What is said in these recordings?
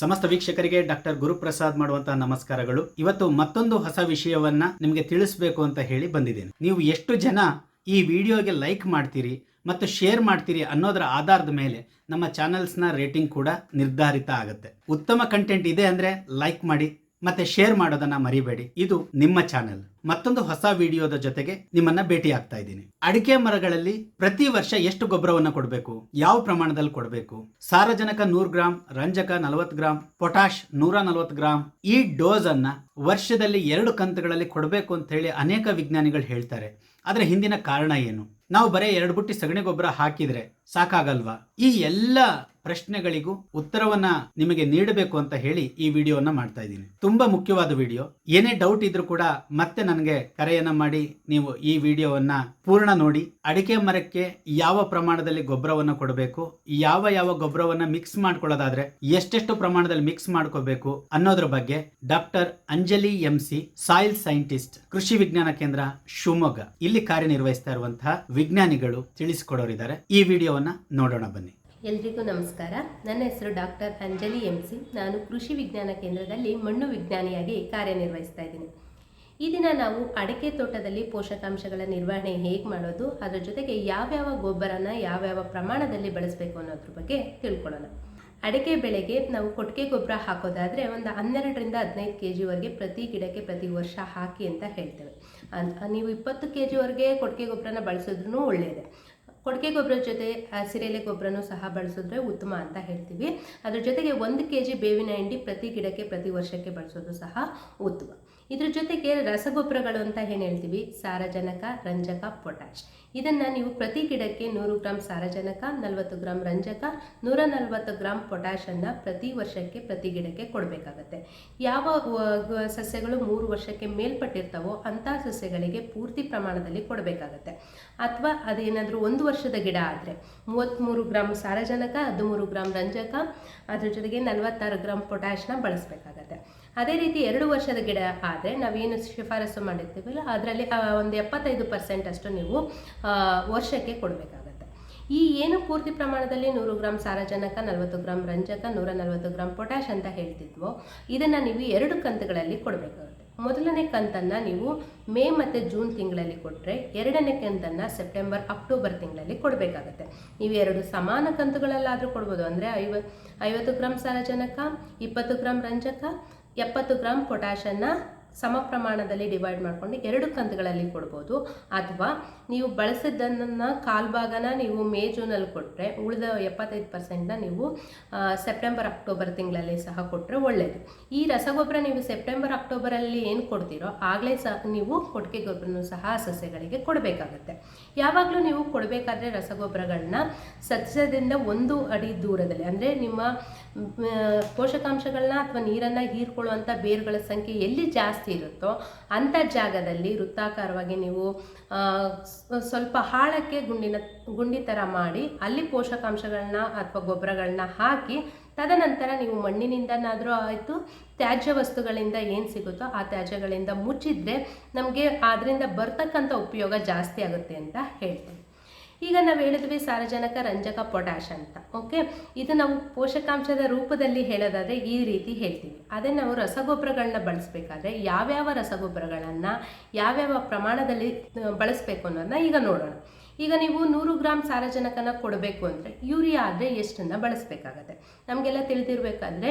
ಸಮಸ್ತ ವೀಕ್ಷಕರಿಗೆ ಡಾಕ್ಟರ್ ಗುರುಪ್ರಸಾದ್ ಮಾಡುವಂತಹ ನಮಸ್ಕಾರಗಳು. ಇವತ್ತು ಮತ್ತೊಂದು ಹೊಸ ವಿಷಯವನ್ನ ನಿಮಗೆ ತಿಳಿಸಬೇಕು ಅಂತ ಹೇಳಿ ಬಂದಿದ್ದೇನೆ. ನೀವು ಎಷ್ಟು ಜನ ಈ ವಿಡಿಯೋಗೆ ಲೈಕ್ ಮಾಡ್ತೀರಿ ಮತ್ತು ಶೇರ್ ಮಾಡ್ತೀರಿ ಅನ್ನೋದರ ಆಧಾರದ ಮೇಲೆ ನಮ್ಮ ಚಾನೆಲ್ಸ್ನ ರೇಟಿಂಗ್ ಕೂಡ ನಿರ್ಧಾರಿತ ಆಗುತ್ತೆ. ಉತ್ತಮ ಕಂಟೆಂಟ್ ಇದೆ ಅಂದರೆ ಲೈಕ್ ಮಾಡಿ ಮತ್ತೆ ಶೇರ್ ಮಾಡೋದನ್ನ ಮರಿಬೇಡಿ. ಇದು ನಿಮ್ಮ ಚಾನೆಲ್ ಮತ್ತೊಂದು ಹೊಸ ವಿಡಿಯೋದ ಜೊತೆಗೆ ನಿಮ್ಮನ್ನ ಭೇಟಿ ಆಗ್ತಾ ಇದ್ದೀನಿ. ಅಡಿಕೆ ಮರಗಳಲ್ಲಿ ಪ್ರತಿ ವರ್ಷ ಎಷ್ಟು ಗೊಬ್ಬರವನ್ನು ಕೊಡಬೇಕು? ಯಾವ ಪ್ರಮಾಣದಲ್ಲಿ ಕೊಡಬೇಕು? ಸಾರಜನಕ ನೂರು ಗ್ರಾಂ, ರಂಜಕ ನಲವತ್ತು ಗ್ರಾಂ ಪೊಟಾಶ್ ನೂರ ನಲವತ್ತು ಗ್ರಾಂ ಈ ಡೋಸ್ ಅನ್ನ ವರ್ಷದಲ್ಲಿ ಎರಡು ಕಂತುಗಳಲ್ಲಿ ಕೊಡಬೇಕು ಅಂತ ಹೇಳಿ ಅನೇಕ ವಿಜ್ಞಾನಿಗಳು ಹೇಳ್ತಾರೆ. ಆದ್ರೆ ಹಿಂದಿನ ಕಾರಣ ಏನು? ನಾವು ಬರೀ ಎರಡು ಬುಟ್ಟಿ ಸಗಣಿ ಗೊಬ್ಬರ ಹಾಕಿದ್ರೆ ಸಾಕಾಗಲ್ವಾ? ಈ ಎಲ್ಲ ಪ್ರಶ್ನೆಗಳಿಗೂ ಉತ್ತರವನ್ನ ನಿಮಗೆ ನೀಡಬೇಕು ಅಂತ ಹೇಳಿ ಈ ವಿಡಿಯೋವನ್ನ ಮಾಡ್ತಾ ಇದ್ದೀನಿ. ತುಂಬಾ ಮುಖ್ಯವಾದ ವಿಡಿಯೋ. ಏನೇ ಡೌಟ್ ಇದ್ರೂ ಕೂಡ ಮತ್ತೆ ನನಗೆ ಕರೆಯನ್ನ ಮಾಡಿ ನೀವು ಈ ವಿಡಿಯೋವನ್ನ ಪೂರ್ಣ ನೋಡಿ, ಅಡಿಕೆ ಮರಕ್ಕೆ ಯಾವ ಪ್ರಮಾಣದಲ್ಲಿ ಗೊಬ್ಬರವನ್ನು ಕೊಡಬೇಕು, ಯಾವ ಯಾವ ಗೊಬ್ಬರವನ್ನ ಮಿಕ್ಸ್ ಮಾಡ್ಕೊಳ್ಳೋದಾದ್ರೆ ಎಷ್ಟೆಷ್ಟು ಪ್ರಮಾಣದಲ್ಲಿ ಮಿಕ್ಸ್ ಮಾಡ್ಕೋಬೇಕು ಅನ್ನೋದ್ರ ಬಗ್ಗೆ doctor Anjali M C soil scientist, ಕೃಷಿ ವಿಜ್ಞಾನ ಕೇಂದ್ರ ಶಿವಮೊಗ್ಗ. ಇಲ್ಲಿ ಕಾರ್ಯನಿರ್ವಹಿಸ್ತಾ ಇರುವಂತಹ ವಿಜ್ಞಾನಿಗಳು ತಿಳಿಸಿಕೊಡೋರಿದ್ದಾರೆ. ಈ ವಿಡಿಯೋವನ್ನ ನೋಡೋಣ ಬನ್ನಿ. ಎಲ್ರಿಗೂ ನಮಸ್ಕಾರ. ನನ್ನ ಹೆಸರು ಡಾಕ್ಟರ್ ಅಂಜಲಿ ಎಂ ಸಿ. ನಾನು ಕೃಷಿ ವಿಜ್ಞಾನ ಕೇಂದ್ರದಲ್ಲಿ ಮಣ್ಣು ವಿಜ್ಞಾನಿಯಾಗಿ ಕಾರ್ಯನಿರ್ವಹಿಸ್ತಾ ಇದ್ದೀನಿ. ಈ ದಿನ ನಾವು ಅಡಿಕೆ ತೋಟದಲ್ಲಿ ಪೋಷಕಾಂಶಗಳ ನಿರ್ವಹಣೆ ಹೇಗೆ ಮಾಡೋದು, ಅದರ ಜೊತೆಗೆ ಯಾವ್ಯಾವ ಗೊಬ್ಬರನ ಯಾವ್ಯಾವ ಪ್ರಮಾಣದಲ್ಲಿ ಬಳಸಬೇಕು ಅನ್ನೋದ್ರ ಬಗ್ಗೆ ತಿಳ್ಕೊಳ್ಳೋಣ. ಅಡಿಕೆ ಬೆಳೆಗೆ ನಾವು ಕೊಟ್ಟಿಗೆ ಗೊಬ್ಬರ ಹಾಕೋದಾದರೆ ಒಂದು ಹನ್ನೆರಡರಿಂದ ಹದಿನೈದು ಕೆ ಜಿವರೆಗೆ ಪ್ರತಿ ಗಿಡಕ್ಕೆ ಪ್ರತಿ ವರ್ಷ ಹಾಕಿ ಅಂತ ಹೇಳ್ತೇವೆ. ನೀವು ಇಪ್ಪತ್ತು ಕೆ ಜಿವರೆಗೆ ಕೊಟ್ಟಿಗೆ ಗೊಬ್ಬರನ ಬಳಸಿದ್ರೂ ಒಳ್ಳೆಯದೇ ಕೊಟ್ಟಿಗೆ ಗೊಬ್ಬರ ಜೊತೆ ಹಸಿರೆಲೆ ಗೊಬ್ಬರನೂ ಸಹ ಬಳಸಿದ್ರೆ ಉತ್ತಮ ಅಂತ ಹೇಳ್ತೀವಿ. ಅದ್ರ ಜೊತೆಗೆ ಒಂದು ಕೆ ಜಿ ಬೇವಿನ ಹಿಂಡಿ ಪ್ರತಿ ಗಿಡಕ್ಕೆ ಪ್ರತಿ ವರ್ಷಕ್ಕೆ ಬಳಸೋದು ಸಹ ಉತ್ತಮ. ಇದ್ರ ಜೊತೆಗೆ ರಸಗೊಬ್ಬರಗಳು ಅಂತ ಏನು ಹೇಳ್ತೀವಿ? ಸಾರಜನಕ, ರಂಜಕ ಪೊಟ್ಯಾಶ್ ಇದನ್ನು ನೀವು ಪ್ರತಿ ಗಿಡಕ್ಕೆ ನೂರು ಗ್ರಾಮ್ ಸಾರಜನಕ, ನಲವತ್ತು ಗ್ರಾಮ್ ರಂಜಕ, ನೂರ ನಲವತ್ತು ಗ್ರಾಮ್ ಪೊಟ್ಯಾಶನ್ನು ಪ್ರತಿ ವರ್ಷಕ್ಕೆ ಪ್ರತಿ ಗಿಡಕ್ಕೆ ಕೊಡಬೇಕಾಗತ್ತೆ. ಯಾವ ಸಸ್ಯಗಳು ಮೂರು ವರ್ಷಕ್ಕೆ ಮೇಲ್ಪಟ್ಟಿರ್ತಾವೋ ಅಂಥ ಸಸ್ಯಗಳಿಗೆ ಪೂರ್ತಿ ಪ್ರಮಾಣದಲ್ಲಿ ಕೊಡಬೇಕಾಗತ್ತೆ. ಅಥವಾ ಅದೇನಾದರೂ ಒಂದು ವರ್ಷದ ಗಿಡ ಆದರೆ. ಮೂವತ್ತ್ಮೂರು ಗ್ರಾಮ್ ಸಾರಜನಕ, ಹದಿಮೂರು ಗ್ರಾಮ್ ರಂಜಕ, ಅದ್ರ ಜೊತೆಗೆ ನಲವತ್ತಾರು ಗ್ರಾಮ್ ಪೊಟ್ಯಾಶ್ನ ಬಳಸಬೇಕಾಗತ್ತೆ. ಅದೇ ರೀತಿ ಎರಡು ವರ್ಷದ ಗಿಡ ಆದರೆ ನಾವೇನು ಶಿಫಾರಸು ಮಾಡಿರ್ತೀವಲ್ಲ, ಅದರಲ್ಲಿ ಒಂದು ಎಪ್ಪತ್ತೈದು ಪರ್ಸೆಂಟ್ ಅಷ್ಟು ನೀವು ವರ್ಷಕ್ಕೆ ಕೊಡಬೇಕಾಗುತ್ತೆ. ಈ ಏನು ಪೂರ್ತಿ ಪ್ರಮಾಣದಲ್ಲಿ ನೂರು ಗ್ರಾಮ್ ಸಾರಜನಕ, ನಲವತ್ತು ಗ್ರಾಮ್ ರಂಜಕ, ನೂರ ನಲವತ್ತು ಗ್ರಾಮ್ ಪೊಟ್ಯಾಶ್ ಅಂತ ಹೇಳ್ತಿದ್ವೋ, ಇದನ್ನು ನೀವು ಎರಡು ಕಂತುಗಳಲ್ಲಿ ಕೊಡಬೇಕಾಗುತ್ತೆ. ಮೊದಲನೇ ಕಂತನ್ನು ನೀವು ಮೇ ಮತ್ತು ಜೂನ್ ತಿಂಗಳಲ್ಲಿ ಕೊಟ್ಟರೆ ಎರಡನೇ ಕಂತನ್ನು ಸೆಪ್ಟೆಂಬರ್, ಅಕ್ಟೋಬರ್ ತಿಂಗಳಲ್ಲಿ ಕೊಡಬೇಕಾಗತ್ತೆ. ನೀವು ಎರಡು ಸಮಾನ ಕಂತುಗಳಲ್ಲಾದರೂ ಕೊಡ್ಬೋದು. ಅಂದರೆ ಐವ, ಐವತ್ತು ಗ್ರಾಮ್ ಸಾರಜನಕ, ಇಪ್ಪತ್ತು ಗ್ರಾಮ್ ರಂಜಕ, ಎಪ್ಪತ್ತು ಗ್ರಾಮ್ ಪೊಟ್ಯಾಶನ್ನು ಸಮ ಪ್ರಮಾಣದಲ್ಲಿ ಡಿವೈಡ್ ಮಾಡಿಕೊಂಡು ಎರಡು ಕಂತುಗಳಲ್ಲಿ ಕೊಡ್ಬೋದು. ಅಥವಾ ನೀವು ಬಳಸಿದ್ದನ್ನು ಕಾಲು ಭಾಗನ ನೀವು ಮೇ ಜೂನಲ್ಲಿ ಕೊಟ್ಟರೆ ಉಳಿದ ಎಪ್ಪತ್ತೈದು ಪರ್ಸೆಂಟ್ನ ನೀವು ಸೆಪ್ಟೆಂಬರ್ ಅಕ್ಟೋಬರ್ ತಿಂಗಳಲ್ಲಿ ಸಹ ಕೊಟ್ಟರೆ ಒಳ್ಳೆಯದು ಈ ರಸಗೊಬ್ಬರ ನೀವು ಸೆಪ್ಟೆಂಬರ್ ಅಕ್ಟೋಬರಲ್ಲಿ ಏನು ಕೊಡ್ತೀರೋ ಆಗಲೇ ಸಹ ನೀವು ಕೊಟ್ಟಿಗೆ ಗೊಬ್ಬರನೂ ಸಹ ಸಸ್ಯಗಳಿಗೆ ಕೊಡಬೇಕಾಗತ್ತೆ. ಯಾವಾಗಲೂ ನೀವು ಕೊಡಬೇಕಾದ್ರೆ ರಸಗೊಬ್ಬರಗಳನ್ನ ಸಸ್ಯದಿಂದ ಒಂದು ಅಡಿ ದೂರದಲ್ಲಿ ಅಂದರೆ ನಿಮ್ಮ ಪೋಷಕಾಂಶಗಳನ್ನ ಅಥವಾ ನೀರನ್ನು ಹೀರ್ಕೊಳ್ಳುವಂಥ ಬೇರುಗಳ ಸಂಖ್ಯೆ ಎಲ್ಲಿ ಜಾಸ್ತಿ ಇರುತ್ತೋ ಅಂಥ ಜಾಗದಲ್ಲಿ ವೃತ್ತಾಕಾರವಾಗಿ ನೀವು ಸ್ವಲ್ಪ ಹಾಳಕ್ಕೆ ಗುಂಡಿನ ಗುಂಡಿ ಥರ ಮಾಡಿ ಅಲ್ಲಿ ಪೋಷಕಾಂಶಗಳನ್ನ ಅಥವಾ ಗೊಬ್ಬರಗಳನ್ನ ಹಾಕಿ ತದನಂತರ ನೀವು ಮಣ್ಣಿನಿಂದನಾದರೂ ಆಯಿತು, ತ್ಯಾಜ್ಯ ವಸ್ತುಗಳಿಂದ ಏನು ಸಿಗುತ್ತೋ ಆ ತ್ಯಾಜ್ಯಗಳಿಂದ ಮುಚ್ಚಿದ್ರೆ ನಮಗೆ ಅದರಿಂದ ಬರ್ತಕ್ಕಂಥ ಉಪಯೋಗ ಜಾಸ್ತಿ ಆಗುತ್ತೆ ಅಂತ ಹೇಳ್ತೀನಿ. ಈಗ ನಾವು ಹೇಳಿದ್ವಿ ಸಾರಜನಕ, ರಂಜಕ ಪೊಟ್ಯಾಶ್ ಅಂತ. ಓಕೆ ಇದು ನಾವು ಪೋಷಕಾಂಶದ ರೂಪದಲ್ಲಿ ಹೇಳೋದಾದರೆ ಈ ರೀತಿ ಹೇಳ್ತೀವಿ. ಅದೇ ನಾವು ರಸಗೊಬ್ಬರಗಳನ್ನ ಬಳಸಬೇಕಾದ್ರೆ ಯಾವ್ಯಾವ ರಸಗೊಬ್ಬರಗಳನ್ನು ಯಾವ್ಯಾವ ಪ್ರಮಾಣದಲ್ಲಿ ಬಳಸಬೇಕು ಅನ್ನೋದನ್ನ ಈಗ ನೋಡೋಣ. ಈಗ ನೀವು ನೂರು ಗ್ರಾಮ್ ಸಾರಜನಕನ ಕೊಡಬೇಕು ಅಂದರೆ ಯೂರಿಯಾ ಆದರೆ ಎಷ್ಟನ್ನು ಬಳಸಬೇಕಾಗತ್ತೆ? ನಮಗೆಲ್ಲ ತಿಳಿದಿರಬೇಕಾದ್ರೆ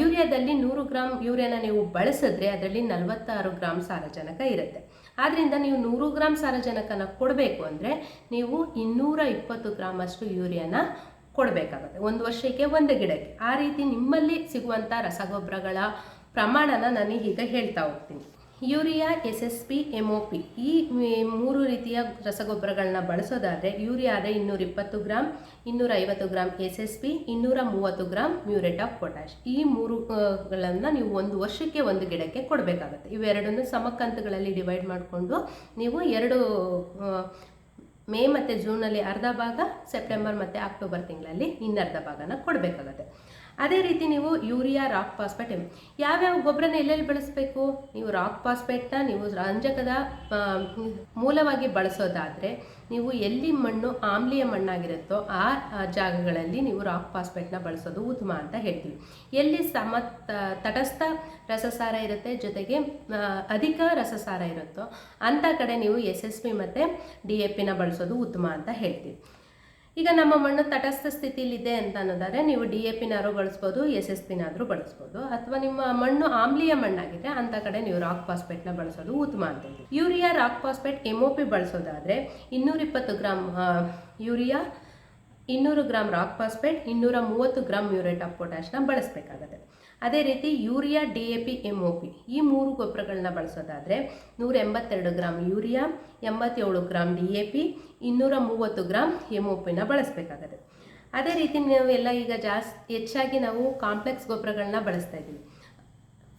ಯೂರಿಯಾದಲ್ಲಿ ನೂರು ಗ್ರಾಮ್ ಯೂರಿಯಾನ ನೀವು ಬಳಸಿದ್ರೆ ಅದರಲ್ಲಿ ನಲವತ್ತಾರು ಗ್ರಾಮ್ ಸಾರಜನಕ ಇರುತ್ತೆ. ಆದ್ದರಿಂದ ನೀವು ನೂರು ಗ್ರಾಮ್ ಸಾರಜನಕನ ಕೊಡಬೇಕು ಅಂದರೆ ನೀವು ಇನ್ನೂರ ಇಪ್ಪತ್ತು ಗ್ರಾಮ್ ಅಷ್ಟು ಯೂರಿಯಾನ ಕೊಡಬೇಕಾಗುತ್ತೆ. ಒಂದು ವರ್ಷಕ್ಕೆ ಒಂದು ಗಿಡಕ್ಕೆ. ಆ ರೀತಿ ನಿಮ್ಮಲ್ಲಿ ಸಿಗುವಂಥ ರಸಗೊಬ್ಬರಗಳ ಪ್ರಮಾಣನ ನಾನು ಈಗ ಹೇಳ್ತಾ ಹೋಗ್ತೀನಿ. Urea, S S P, M O P. ಈ ಮೂರು ರೀತಿಯ ರಸಗೊಬ್ಬರಗಳನ್ನ ಬಳಸೋದಾದರೆ ಯೂರಿಯಾ ಆದರೆ ಇನ್ನೂರ ಇಪ್ಪತ್ತು ಗ್ರಾಮ್ ಇನ್ನೂರ ಐವತ್ತು ಗ್ರಾಮ್ ಎಸ್ ಎಸ್ ಪಿ ಇನ್ನೂರ ಮೂವತ್ತು ಗ್ರಾಮ್ ಮ್ಯೂರೇಟ್ ಆಫ್ ಪೊಟ್ಯಾಶ್ ಈ ಮೂರುಗಳನ್ನು ನೀವು ಒಂದು ವರ್ಷಕ್ಕೆ ಒಂದು ಗಿಡಕ್ಕೆ ಕೊಡಬೇಕಾಗುತ್ತೆ. ಇವೆರಡನ್ನು ಸಮಕಂತುಗಳಲ್ಲಿ ಡಿವೈಡ್ ಮಾಡಿಕೊಂಡು ನೀವು ಎರಡು ಮೇ ಮತ್ತು ಜೂನಲ್ಲಿ ಅರ್ಧ ಭಾಗ, ಸೆಪ್ಟೆಂಬರ್ ಮತ್ತು ಅಕ್ಟೋಬರ್ ತಿಂಗಳಲ್ಲಿ ಇನ್ನರ್ಧ ಭಾಗನ ಕೊಡಬೇಕಾಗತ್ತೆ. ಅದೇ ರೀತಿ ನೀವು ಯೂರಿಯಾ ರಾಕ್ ಪಾಸ್ಪೇಟ್ ಯಾವ್ಯಾವ ಗೊಬ್ಬರನ ಎಲ್ಲೆಲ್ಲಿ ಬಳಸಬೇಕು? ನೀವು ರಾಕ್ ಪಾಸ್ಪೇಟ್ನ ನೀವು ರಂಜಕದ ಮೂಲವಾಗಿ ಬಳಸೋದಾದರೆ ನೀವು ಎಲ್ಲಿ ಮಣ್ಣು ಆಮ್ಲೀಯ ಮಣ್ಣಾಗಿರುತ್ತೋ ಆ ಜಾಗಗಳಲ್ಲಿ ನೀವು ರಾಕ್ ಪಾಸ್ಪೇಟ್ನ ಬಳಸೋದು ಉತ್ತಮ ಅಂತ ಹೇಳ್ತೀವಿ. ಎಲ್ಲಿ ಸಮ ತಟಸ್ಥ ರಸಸಾರ ಇರುತ್ತೆ, ಜೊತೆಗೆ ಅಧಿಕ ರಸಸಾರ ಇರುತ್ತೋ ಅಂಥ ಕಡೆ ನೀವು ಎಸ್ ಎಸ್ ಪಿ ಮತ್ತು ಡಿ ಎ ಪಿನ ಬಳಸೋದು ಉತ್ತಮ ಅಂತ ಹೇಳ್ತೀವಿ. ಈಗ ನಮ್ಮ ಮಣ್ಣು ತಟಸ್ಥ ಸ್ಥಿತಿಯಲ್ಲಿದೆ ಅಂತ ಅನ್ನೋದಾದ್ರೆ ನೀವು ಡಿ ಎ ಪಿನಾದ್ರೂ ಬಳಸ್ಬೋದು, ಎಸ್ ಎಸ್ ಪಿನಾದ್ರೂ ಬಳಸ್ಬೋದು. ಅಥವಾ ನಿಮ್ಮ ಮಣ್ಣು ಆಮ್ಲೀಯ ಮಣ್ಣಾಗಿದೆ, ಅಂತ ಕಡೆ ನೀವು ರಾಕ್ ಫಾಸ್ಪೇಟ್ನ ಬಳಸೋದು ಉತ್ತಮ ಅಂತ ಯೂರಿಯಾ ರಾಕ್ ಪಾಸ್ಪೇಟ್ ಎಮೋಪಿ ಬಳಸೋದಾದ್ರೆ ಇನ್ನೂರಿಪ್ಪತ್ತು ಗ್ರಾಮ್ ಯೂರಿಯಾ, ಇನ್ನೂರು ಗ್ರಾಮ್ ರಾಕ್ ಫಾಸ್ಪೇಟ್ ಇನ್ನೂರ ಮೂವತ್ತು ಗ್ರಾಮ್ ಮ್ಯೂರೇಟ್ ಆಫ್ ಪೊಟ್ಯಾಶ್ನ ಬಳಸಬೇಕಾಗತ್ತೆ. ಅದೇ ರೀತಿ urea, D A P, M O P ಈ ಮೂರು ಗೊಬ್ಬರಗಳನ್ನ ಬಳಸೋದಾದರೆ ನೂರ ಎಂಬತ್ತೆರಡು ಗ್ರಾಮ್ ಯೂರಿಯಾ, ಎಂಬತ್ತೇಳು ಗ್ರಾಮ್ ಡಿ ಎ ಪಿ, ಇನ್ನೂರ ಮೂವತ್ತು ಗ್ರಾಮ್ ಎಂ ಒ ಪಿನ ಬಳಸಬೇಕಾಗತ್ತೆ. ಅದೇ ರೀತಿ ನಾವೆಲ್ಲ ಈಗ ಜಾಸ್ತಿ ಹೆಚ್ಚಾಗಿ ನಾವು ಕಾಂಪ್ಲೆಕ್ಸ್ ಗೊಬ್ಬರಗಳನ್ನ ಬಳಸ್ತಾ ಇದ್ದೀವಿ.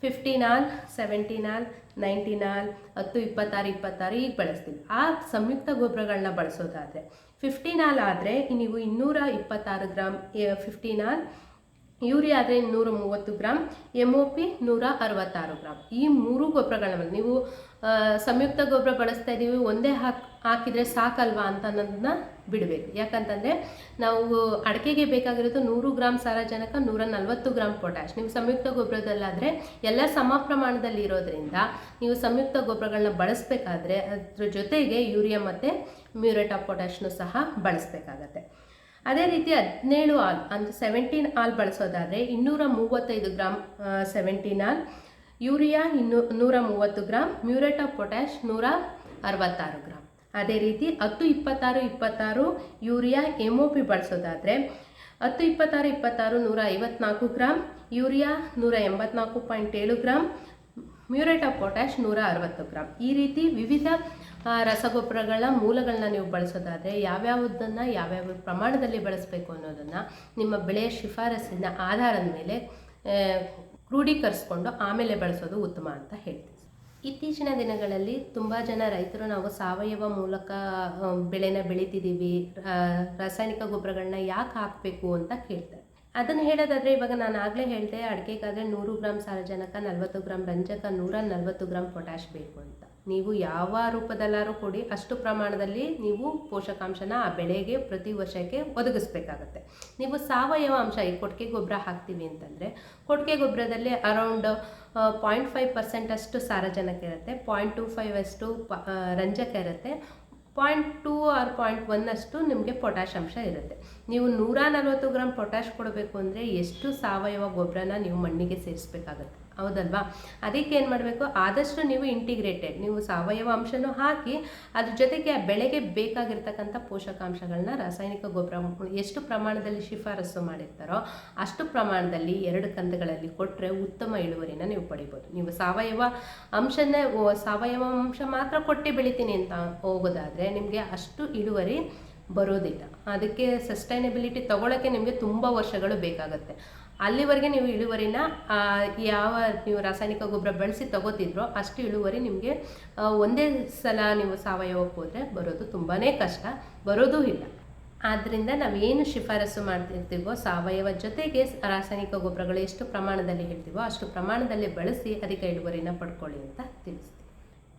ಫಿಫ್ಟೀನಾಲ್ ಸೆವೆಂಟೀನಾಲ್ ನೈಂಟಿನಾಲ್ ಹತ್ತು, ಇಪ್ಪತ್ತಾರು ಇಪ್ಪತ್ತಾರು ಈಗ ಬಳಸ್ತೀವಿ. ಆ ಸಂಯುಕ್ತ ಗೊಬ್ಬರಗಳನ್ನ ಬಳಸೋದಾದರೆ ಫಿಫ್ಟೀನಾಲ್ ಆದರೆ ನೀವು ಇನ್ನೂರ ಇಪ್ಪತ್ತಾರು ಗ್ರಾಮ್ ಫಿಫ್ಟೀನಾಲ್ ಯೂರಿಯಾ ಆದರೆ ನೂರ ಮೂವತ್ತು ಗ್ರಾಮ್ ಎಂ ಒ ಪಿ ನೂರ ಅರವತ್ತಾರು ಗ್ರಾಮ್ ಈ ಮೂರು ಗೊಬ್ಬರಗಳನ್ನ ನೀವು ಸಂಯುಕ್ತ ಗೊಬ್ಬರ ಬಳಸ್ತಾ ಇದ್ದೀವಿ ಒಂದೇ ಹಾಕ್, ಹಾಕಿದರೆ ಸಾಕಲ್ವಾ ಅಂತ ಅನ್ನೋದನ್ನ ಬಿಡಬೇಕು. ಯಾಕಂತಂದರೆ ನಾವು ಅಡಿಕೆಗೆ ಬೇಕಾಗಿರೋದು ನೂರು ಗ್ರಾಮ್ ಸಾರಜನಕ ನೂರ ನಲವತ್ತು ಗ್ರಾಮ್ ಪೊಟ್ಯಾಶ್. ನೀವು ಸಂಯುಕ್ತ ಗೊಬ್ಬರದಲ್ಲಾದರೆ ಎಲ್ಲ ಸಮ ಪ್ರಮಾಣದಲ್ಲಿ ಇರೋದ್ರಿಂದ ನೀವು ಸಂಯುಕ್ತ ಗೊಬ್ಬರಗಳನ್ನ ಬಳಸಬೇಕಾದ್ರೆ ಅದ್ರ ಜೊತೆಗೆ ಯೂರಿಯಾ ಮತ್ತು ಮ್ಯೂರೇಟ್ ಆಫ್ ಪೊಟ್ಯಾಶ್ನು ಸಹ ಬಳಸಬೇಕಾಗತ್ತೆ. ಅದೇ ರೀತಿ ಹದಿನೇಳು ಆಲ್ ಅಂದರೆ ಸೆವೆಂಟೀನ್ ಆಲ್ ಬಳಸೋದಾದರೆ ಇನ್ನೂರ ಮೂವತ್ತೈದು ಗ್ರಾಮ್ ಸೆವೆಂಟೀನ್ ಆಲ್ ಯೂರಿಯಾ ಇನ್ನೂ ನೂರ ಮೂವತ್ತು ಗ್ರಾಮ್ ಮ್ಯೂರೇಟ್ ಆಫ್ ಪೊಟ್ಯಾಶ್ ನೂರ ಅರವತ್ತಾರು ಗ್ರಾಮ್ ಅದೇ ರೀತಿ ಹತ್ತು ಇಪ್ಪತ್ತಾರು ಇಪ್ಪತ್ತಾರು ಯೂರಿಯಾ ಎಂ ಒ ಪಿ ಬಳಸೋದಾದರೆ ಹತ್ತು ಇಪ್ಪತ್ತಾರು ಇಪ್ಪತ್ತಾರು ನೂರ ಐವತ್ನಾಲ್ಕು ಗ್ರಾಮ್ ಯೂರಿಯಾ ನೂರ ಎಂಬತ್ನಾಲ್ಕು ಪಾಯಿಂಟ್ ಏಳು ಗ್ರಾಮ್ ಮ್ಯೂರೇಟ್ ಆಫ್ ಪೊಟ್ಯಾಶ್ ನೂರ ಅರವತ್ತು ಗ್ರಾಮ್ ಈ ರೀತಿ ವಿವಿಧ ರಸಗೊಬ್ಬರಗಳ ಮೂಲಗಳನ್ನ ನೀವು ಬಳಸೋದಾದರೆ ಯಾವ್ಯಾವುದನ್ನು ಯಾವ್ಯಾವ ಪ್ರಮಾಣದಲ್ಲಿ ಬಳಸಬೇಕು ಅನ್ನೋದನ್ನು ನಿಮ್ಮ ಬೆಳೆಯ ಶಿಫಾರಸಿನ ಆಧಾರದ ಮೇಲೆ ಕ್ರೂಢೀಕರಿಸ್ಕೊಂಡು ಆಮೇಲೆ ಬಳಸೋದು ಉತ್ತಮ ಅಂತ ಹೇಳ್ತೀವಿ ಇತ್ತೀಚಿನ ದಿನಗಳಲ್ಲಿ ತುಂಬ ಜನ ರೈತರು ನಾವು ಸಾವಯವ ಮೂಲಕ ಬೆಳೆನ ಬೆಳೀತಿದ್ದೀವಿ ರಾಸಾಯನಿಕ ಗೊಬ್ಬರಗಳನ್ನ ಯಾಕೆ ಹಾಕಬೇಕು ಅಂತ ಕೇಳ್ತಾರೆ. ಅದನ್ನು ಹೇಳೋದಾದರೆ ಇವಾಗ ನಾನು ಆಗಲೇ ಹೇಳಿದೆ, ಅಡಿಕೆಗಾದರೆ ನೂರು ಗ್ರಾಮ್ ಸಾರಜನಕ, ನಲವತ್ತು ಗ್ರಾಮ್ ರಂಜಕ, ನೂರ ನಲವತ್ತು ಗ್ರಾಮ್ ಪೊಟ್ಯಾಶ್ ಬೇಕು ಅಂತ. ನೀವು ಯಾವ ರೂಪದಲ್ಲಾದ್ರೂ ಕೊಡಿ ಅಷ್ಟು ಪ್ರಮಾಣದಲ್ಲಿ ನೀವು ಪೋಷಕಾಂಶನ ಆ ಬೆಳೆಗೆ ಪ್ರತಿ ವರ್ಷಕ್ಕೆ ಒದಗಿಸ್ಬೇಕಾಗತ್ತೆ. ನೀವು ಸಾವಯವ ಅಂಶ ಈ ಕೊಟ್ಟಿಗೆ ಗೊಬ್ಬರ ಹಾಕ್ತೀವಿ ಅಂತಂದರೆ ಕೊಟ್ಟಿಗೆ ಗೊಬ್ಬರದಲ್ಲಿ ಅರೌಂಡ್ ಪಾಯಿಂಟ್ ಫೈವ್ ಪರ್ಸೆಂಟ್ ಅಷ್ಟು ಸಾರಜನಕ ಇರುತ್ತೆ ಪಾಯಿಂಟ್ ಟು ಫೈವ್ ಅಷ್ಟು ಪ ರಂಜಕ ಇರುತ್ತೆ point two or point one ಅಷ್ಟು ನಿಮಗೆ ಪೊಟ್ಯಾಶ್ ಅಂಶ ಇರುತ್ತೆ. ನೀವು ನೂರ ನಲವತ್ತು ಗ್ರಾಮ್ ಪೊಟ್ಯಾಶ್ ಕೊಡಬೇಕು ಅಂದರೆ ಎಷ್ಟು ಸಾವಯವ ಗೊಬ್ಬರನ ನೀವು ಮಣ್ಣಿಗೆ ಸೇರಿಸ್ಬೇಕಾಗತ್ತೆ. ಹೌದಲ್ವಾ? ಅದಕ್ಕೆ ಏನು ಮಾಡಬೇಕು? ಆದಷ್ಟು ನೀವು ಇಂಟಿಗ್ರೇಟೆಡ್ ನೀವು ಸಾವಯವ ಅಂಶನೂ ಹಾಕಿ, ಅದ್ರ ಜೊತೆಗೆ ಆ ಬೆಳೆಗೆ ಬೇಕಾಗಿರ್ತಕ್ಕಂಥ ಪೋಷಕಾಂಶಗಳನ್ನ ರಾಸಾಯನಿಕ ಗೊಬ್ಬರ ಎಷ್ಟು ಪ್ರಮಾಣದಲ್ಲಿ ಶಿಫಾರಸು ಮಾಡಿರ್ತಾರೋ ಅಷ್ಟು ಪ್ರಮಾಣದಲ್ಲಿ ಎರಡು ಕಂತುಗಳಲ್ಲಿ ಕೊಟ್ಟರೆ ಉತ್ತಮ ಇಳುವರಿನ ನೀವು ಪಡಿಬೋದು. ನೀವು ಸಾವಯವ ಅಂಶನೇ ಸಾವಯವ ಅಂಶ ಮಾತ್ರ ಕೊಟ್ಟು ಬೆಳಿತೀನಿ ಅಂತ ಹೋಗೋದಾದರೆ ನಿಮಗೆ ಅಷ್ಟು ಇಳುವರಿ ಬರೋದಿಲ್ಲ. ಅದಕ್ಕೆ ಸಸ್ಟೈನಬಿಲಿಟಿ ತಗೊಳ್ಳೋಕ್ಕೆ ನಿಮಗೆ ತುಂಬ ವರ್ಷಗಳು ಬೇಕಾಗುತ್ತೆ. ಅಲ್ಲಿವರೆಗೆ ನೀವು ಇಳುವರಿನ ಯಾವ ನೀವು ರಾಸಾಯನಿಕ ಗೊಬ್ಬರ ಬಳಸಿ ತಗೋತಿದ್ರೋ ಅಷ್ಟು ಇಳುವರಿ ನಿಮಗೆ ಒಂದೇ ಸಲ ನೀವು ಸಾವಯವಕ್ಕೆ ಹೋದರೆ ಬರೋದು ತುಂಬಾ ಕಷ್ಟ, ಬರೋದೂ ಇಲ್ಲ. ಆದ್ದರಿಂದ ನಾವೇನು ಶಿಫಾರಸು ಮಾಡ್ತಿರ್ತೀವೋ, ಸಾವಯವ ಜೊತೆಗೆ ರಾಸಾಯನಿಕ ಗೊಬ್ಬರಗಳು ಎಷ್ಟು ಪ್ರಮಾಣದಲ್ಲಿ ಹೇಳ್ತೀವೋ ಅಷ್ಟು ಪ್ರಮಾಣದಲ್ಲಿ ಬಳಸಿ ಅಧಿಕ ಇಳುವರಿನ ಪಡ್ಕೊಳ್ಳಿ ಅಂತ ತಿಳಿಸ್ತೀವಿ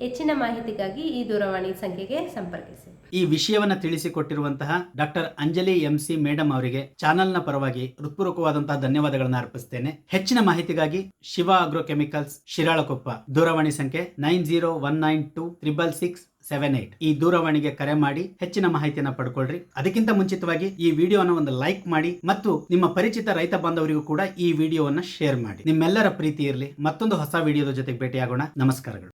ಹೆಚ್ಚಿನ ಮಾಹಿತಿಗಾಗಿ ಈ ದೂರವಾಣಿ ಸಂಖ್ಯೆಗೆ ಸಂಪರ್ಕಿಸಿ. ಈ ವಿಷಯವನ್ನ ತಿಳಿಸಿಕೊಟ್ಟಿರುವಂತಹ doctor Anjali M C madam ಅವರಿಗೆ ಚಾನೆಲ್ನ ಪರವಾಗಿ ಹೃತ್ಪೂರ್ವಕವಾದಂತಹ ಧನ್ಯವಾದಗಳನ್ನು ಅರ್ಪಿಸ್ತೇನೆ. ಹೆಚ್ಚಿನ ಮಾಹಿತಿಗಾಗಿ ಶಿವ ಆಗ್ರೋಕೆಮಿಕಲ್ಸ್ ಶಿರಾಳಕೊಪ್ಪ. ದೂರವಾಣಿ ಸಂಖ್ಯೆ nine zero one nine two triple six seven eight. ಈ ದೂರವಾಣಿಗೆ ಕರೆ ಮಾಡಿ ಹೆಚ್ಚಿನ ಮಾಹಿತಿಯನ್ನು ಪಡ್ಕೊಳ್ರಿ. ಅದಕ್ಕಿಂತ ಮುಂಚಿತವಾಗಿ ಈ ವಿಡಿಯೋನ ಒಂದು ಲೈಕ್ ಮಾಡಿ ಮತ್ತು ನಿಮ್ಮ ಪರಿಚಿತ ರೈತ ಬಾಂಧವರಿಗೂ ಕೂಡ ಈ ವಿಡಿಯೋವನ್ನ ಶೇರ್ ಮಾಡಿ. ನಿಮ್ಮೆಲ್ಲರ ಪ್ರೀತಿ ಇರಲಿ. ಮತ್ತೊಂದು ಹೊಸ ವಿಡಿಯೋದ ಜೊತೆಗೆ ಭೇಟಿಯಾಗೋಣ. ನಮಸ್ಕಾರಗಳು.